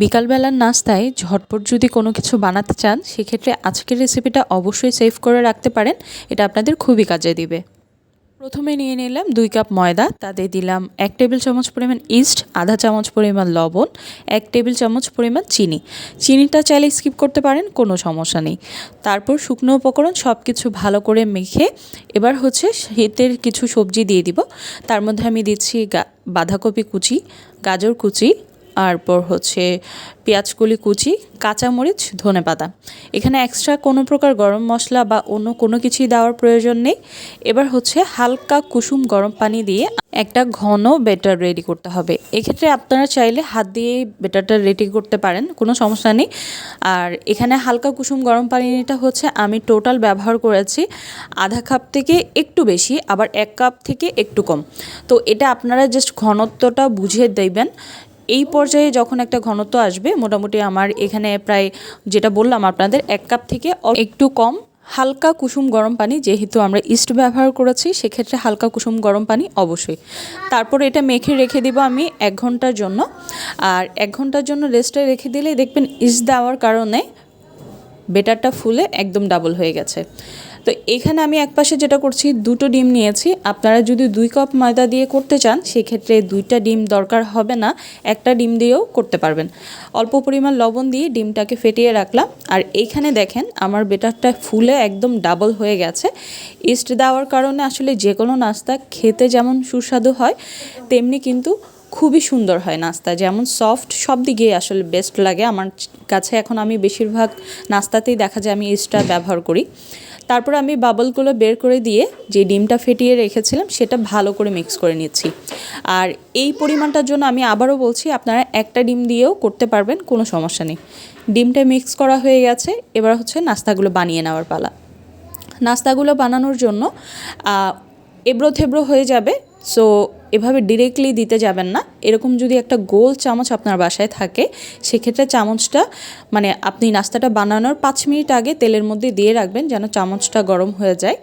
বিকালবেলার নাস্তায় ঝটপট যদি কোনো কিছু বানাতে চান, সেক্ষেত্রে আজকের রেসিপিটা অবশ্যই সেভ করে রাখতে পারেন। এটা আপনাদের খুবই কাজে দিবে। প্রথমে নিয়ে নিলাম দুই কাপ ময়দা, তাতে দিলাম এক টেবিল চামচ পরিমাণ ইস্ট আধা চামচ পরিমাণ লবণ, এক টেবিল চামচ পরিমাণ চিনি। চিনিটা চাইলে স্কিপ করতে পারেন, কোনো সমস্যা নেই। তারপর শুকনো উপকরণ সব কিছু ভালো করে মেখে এবার হচ্ছে শীতের কিছু সবজি দিয়ে দিব। তার মধ্যে আমি দিচ্ছি বাঁধাকপি কুচি, গাজর কুচি তারপর হচ্ছে পেঁয়াজকলি কুচি, কাঁচামরিচ ধনে পাতা এখানে এক্সট্রা কোনো প্রকার গরম মশলা বা অন্য কোনো কিছুই দেওয়ার প্রয়োজন নেই। এবার হচ্ছে হালকা কুসুম গরম পানি দিয়ে একটা ঘন বেটার রেডি করতে হবে। এক্ষেত্রে আপনারা চাইলে হাত দিয়ে বেটারটা রেডি করতে পারেন, কোনো সমস্যা নেই। আর এখানে হালকা কুসুম গরম পানিটা হচ্ছে আমি টোটাল ব্যবহার করেছি আধা কাপ থেকে একটু বেশি, আবার এক কাপ থেকে একটু কম। তো এটা আপনারা জাস্ট ঘনত্বটা বুঝে দেবেন এই পর্যায়ে যখন একটা ঘনত্ব আসবে, মোটামুটি আমার এখানে প্রায় যেটা বললাম আপনাদের, এক কাপ থেকে একটু কম হালকা কুসুম গরম পানি যেহেতু আমরা ইস্ট ব্যবহার করেছি, সেক্ষেত্রে হালকা কুসুম গরম পানি অবশ্যই। তারপর এটা মেখে রেখে দিব আমি এক ঘণ্টার জন্য। আর এক ঘণ্টার জন্য রেস্টে রেখে দিলে দেখবেন ইস্ট দেওয়ার কারণে বেটারটা ফুলে একদম ডাবল হয়ে গেছে। তো এখানে আমি এক পাশে যেটা করছি, দুটো ডিম নিয়েছি। আপনারা যদি দুই কাপ ময়দা দিয়ে করতে চান, সেক্ষেত্রে দুইটা ডিম দরকার হবে না। একটা ডিম দিয়েও করতে পারবেন। অল্প পরিমাণ লবণ দিয়ে ডিমটাকে ফেটিয়ে রাখলাম। আর এইখানে দেখেন, আমার বেটারটা ফুলে একদম ডাবল হয়ে গেছে। ইস্ট দেওয়ার কারণে আসলে যে কোনো নাস্তা খেতে যেমন সুস্বাদু হয়, তেমনি কিন্তু খুবই সুন্দর হয় নাস্তা। যেমন সফট সব দিকেই আসলে বেস্ট লাগে। আমার কাছে এখন আমি বেশিরভাগ নাস্তাতেই দেখা যায় আমি ইস্টটা ব্যবহার করি। তারপর আমি বাবলগুলো বের করে দিয়ে যে ডিমটা ফেটিয়ে রেখেছিলাম, সেটা ভালো করে মিক্স করে নিচ্ছি। আর এই পরিমাণটার জন্য আমি আবারও বলছি, আপনারা একটা ডিম দিয়েও করতে পারবেন, কোনো সমস্যা নেই। ডিমটা মিক্স করা হয়ে গেছে, এবার হচ্ছে নাস্তাগুলো বানিয়ে নেওয়ার পালা। নাস্তাগুলো বানানোর জন্য এবড়ো থেবড়ো হয়ে যাবে সো এভাবে ডিরেক্টলি দিতে যাবেন না। এরকম যদি একটা গোল চামচ আপনার বাসায় থাকে, সেক্ষেত্রে চামচটা মানে আপনি নাস্তাটা বানানোর পাঁচ মিনিট আগে তেলের মধ্যে দিয়ে রাখবেন যেন চামচটা গরম হয়ে যায়।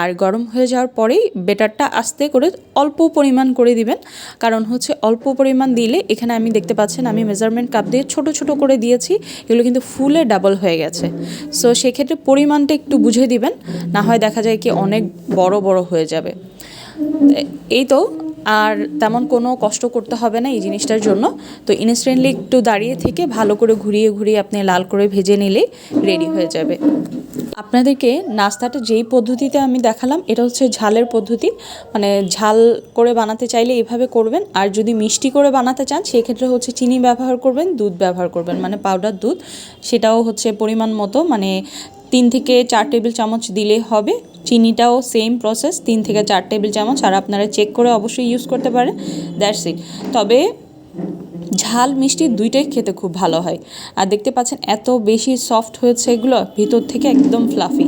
আর গরম হয়ে যাওয়ার পরেই বেটারটা আস্তে করে অল্প পরিমাণ করে দিবেন। কারণ হচ্ছে অল্প পরিমাণ দিলে, এখানে আমি দেখতে পাচ্ছেন আমি মেজারমেন্ট কাপ দিয়ে ছোট ছোট করে দিয়েছি, এগুলো কিন্তু ফুলে ডাবল হয়ে গেছে। সো সেক্ষেত্রে পরিমাণটা একটু বুঝে দিবেন, না হয় দেখা যায় কি অনেক বড় বড় হয়ে যাবে। এই তো আর তেমন কোনো কষ্ট করতে হবে না এই জিনিসটার জন্য। তো ইনস্ট্যান্টলি একটু দাঁড়িয়ে থেকে ভালো করে ঘুরিয়ে ঘুরিয়ে আপনি লাল করে ভেজে নিলে রেডি হয়ে যাবে। আপনাদেরকে নাস্তাটা যেই পদ্ধতিতে আমি দেখালাম, এটা হচ্ছে ঝালের পদ্ধতি। মানে ঝাল করে বানাতে চাইলে এভাবে করবেন, আর যদি মিষ্টি করে বানাতে চান, সেক্ষেত্রে হচ্ছে চিনি ব্যবহার করবেন, দুধ ব্যবহার করবেন মানে পাউডার দুধ। সেটাও হচ্ছে পরিমাণ মতো মানে তিন থেকে চার টেবিল চামচ দিলে হবে। চিনিটাও সেম প্রসেস তিন থেকে চার টেবিল চামচ। আর আপনারা চেক করে অবশ্যই ইউজ করতে পারেন। দ্যাটস ইট তবে ঝাল মিষ্টি দুইটাই খেতে খুব ভালো হয়। আর দেখতে পাচ্ছেন এত বেশি সফট হয়েছে এগুলো, ভিতর থেকে একদম ফ্লাফি